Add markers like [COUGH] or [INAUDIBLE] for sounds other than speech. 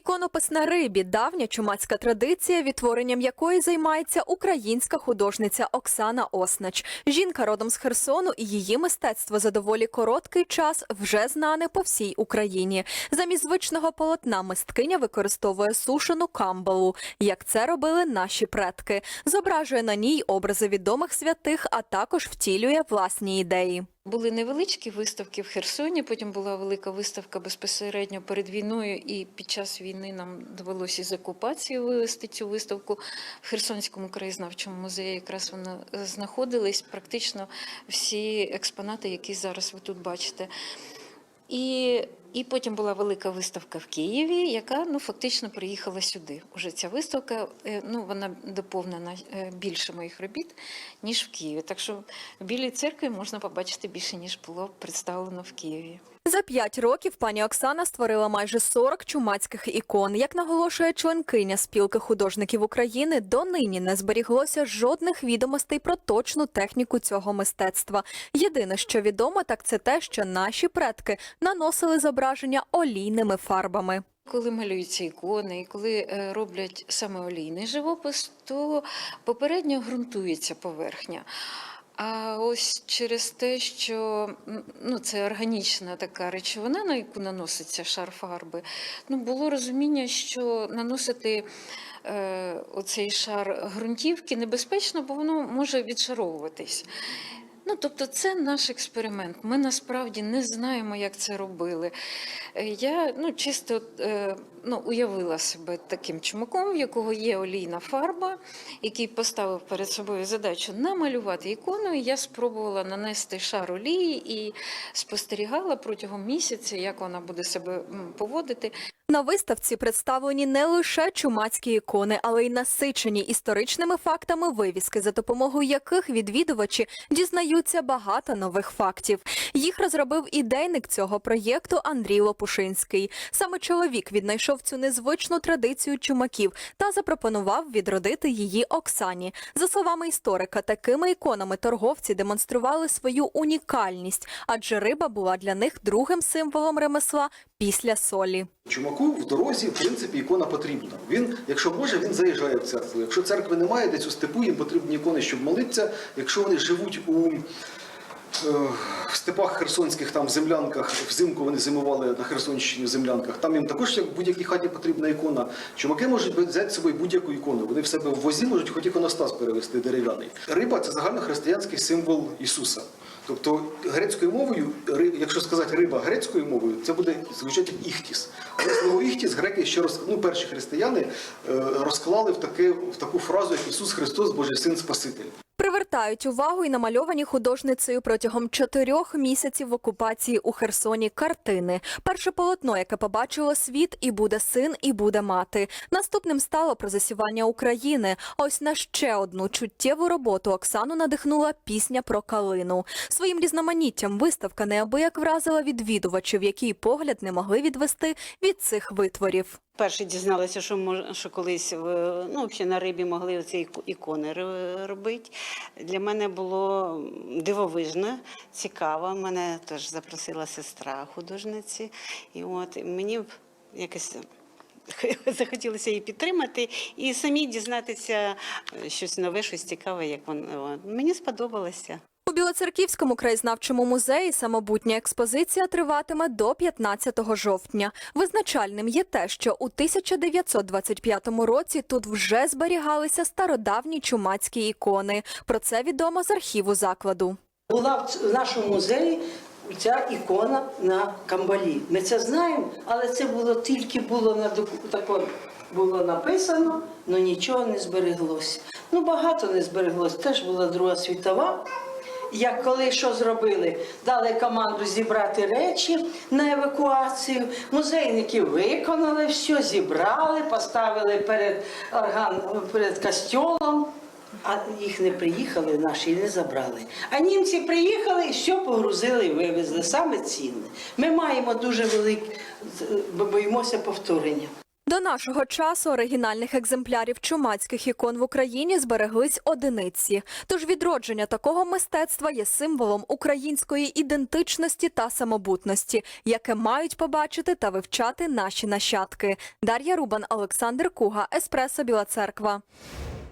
Іконопис на рибі давня чумацька традиція, відтворенням якої займається українська художниця Оксана Оснач. Жінка родом з Херсону, і її мистецтво за доволі короткий час вже знане по всій Україні. Замість звичного полотна мисткиня використовує сушену камбалу, як це робили наші предки. Зображує на ній образи відомих святих, а також втілює власні ідеї. Були невеличкі виставки в Херсоні, потім була велика виставка безпосередньо перед війною, і під час війни нам довелося з окупації вивести цю виставку в Херсонському краєзнавчому музеї. Якраз вона знаходились практично всі експонати, які зараз ви тут бачите. І, і потім була велика виставка в Києві, яка ну фактично приїхала сюди. Уже ця виставка е, ну вона доповнена е, більше моїх робіт ніж в Києві. Так що в Білій церкві можна побачити більше ніж було представлено в Києві. За п'ять років пані Оксана створила майже 40 чумацьких ікон. Як наголошує членкиня спілки художників України, донині не зберіглося жодних відомостей про точну техніку цього мистецтва. Єдине, що відомо, так це те, що наші предки наносили зображення олійними фарбами. Коли малюються ікони і коли е, роблять саме олійний живопис, то попередньо ґрунтується поверхня. А ось через те, що ну, це органічна така речовина, на яку наноситься шар фарби, ну, було розуміння, що наносити е, оцей шар ґрунтівки небезпечно, бо воно може відшаровуватись. Ну, тобто, це наш експеримент. Ми насправді не знаємо, як це робили. Е, Я ну, чисто е, ну, уявила себе таким чумаком, в якого є олійна фарба, який поставив перед собою задачу намалювати ікону. І я спробувала нанести шар олії і спостерігала протягом місяця, як вона буде себе поводити. На виставці представлені не лише чумацькі ікони, але й насичені історичними фактами вивіски, за допомогою яких відвідувачі дізнаються багато нових фактів. Їх розробив ідейник цього проєкту Андрій Лопушинський. Саме чоловік віднайшов цю незвичну традицію чумаків та запропонував відродити її Оксані. За словами історика, такими іконами торговці демонстрували свою унікальність, адже риба була для них другим символом ремесла після солі. Чумаку в дорозі, в принципі, ікона потрібна. Він, якщо може, він заїжджає в церкву. Якщо церкви немає, десь у степу їм потрібні ікони, щоб молитися. Якщо вони живуть у в степах херсонських, там землянках, взимку вони зимували на Херсонщині в землянках. Там їм також, як в будь-якій хаті, потрібна ікона. Чумаки можуть взяти з собою будь-яку ікону. Вони в себе в возі можуть хоч іконостас перевести дерев'яний. Риба це загальнохристиянський символ Ісуса. Тобто грецькою мовою, якщо сказати риба грецькою мовою, це буде звучати іхтіс. Але слово іхтіс греки ще роз... ну, перші християни е, розклали в, таке, в таку фразу, як Ісус Христос, Божий Син Спаситель. Привертають увагу і намальовані художницею протягом чотирьох місяців в окупації у Херсоні картини. Перше полотно, яке побачило світ, і буде син, і буде мати. Наступним стало про засівання України. Ось на ще одну чуттєву роботу Оксану надихнула пісня про калину. Своїм різноманіттям виставка неабияк вразила відвідувачів, які погляд не могли відвести від цих витворів. Перше дізналася, що мож, що колись в- ну, взагалі на рибі могли оці ікони робити. Для мене було дивовижно, цікаво. Мене теж запросила сестра художниці. І от мені якось [LAUGHS] захотілося її підтримати і самі дізнатися е, щось нове, щось цікаве, як воно. Мені сподобалося. У Білоцерківському краєзнавчому музеї самобутня експозиція триватиме до 15 жовтня. Визначальним є те, що у 1925 році тут вже зберігалися стародавні чумацькі ікони. Про це відомо з архіву закладу. Була в нашому музеї ця ікона на камбалі. Ми це знаємо, але це було тільки було на тако було написано, але нічого не збереглося. Ну багато не збереглося. Теж була Друга світова. Як коли що зробили, дали команду зібрати речі на евакуацію. Музейники виконали все, зібрали, поставили перед орган перед костьолом. А їх не приїхали наші не забрали. А німці приїхали і все погрузили і вивезли. Саме цінне. Ми маємо дуже велике, боїмося повторення. До нашого часу оригінальних екземплярів чумацьких ікон в Україні збереглись одиниці. Тож відродження такого мистецтва є символом української ідентичності та самобутності, яке мають побачити та вивчати наші нащадки. Дар'я Рубан, Олександр Куга, Еспресо Біла Церква.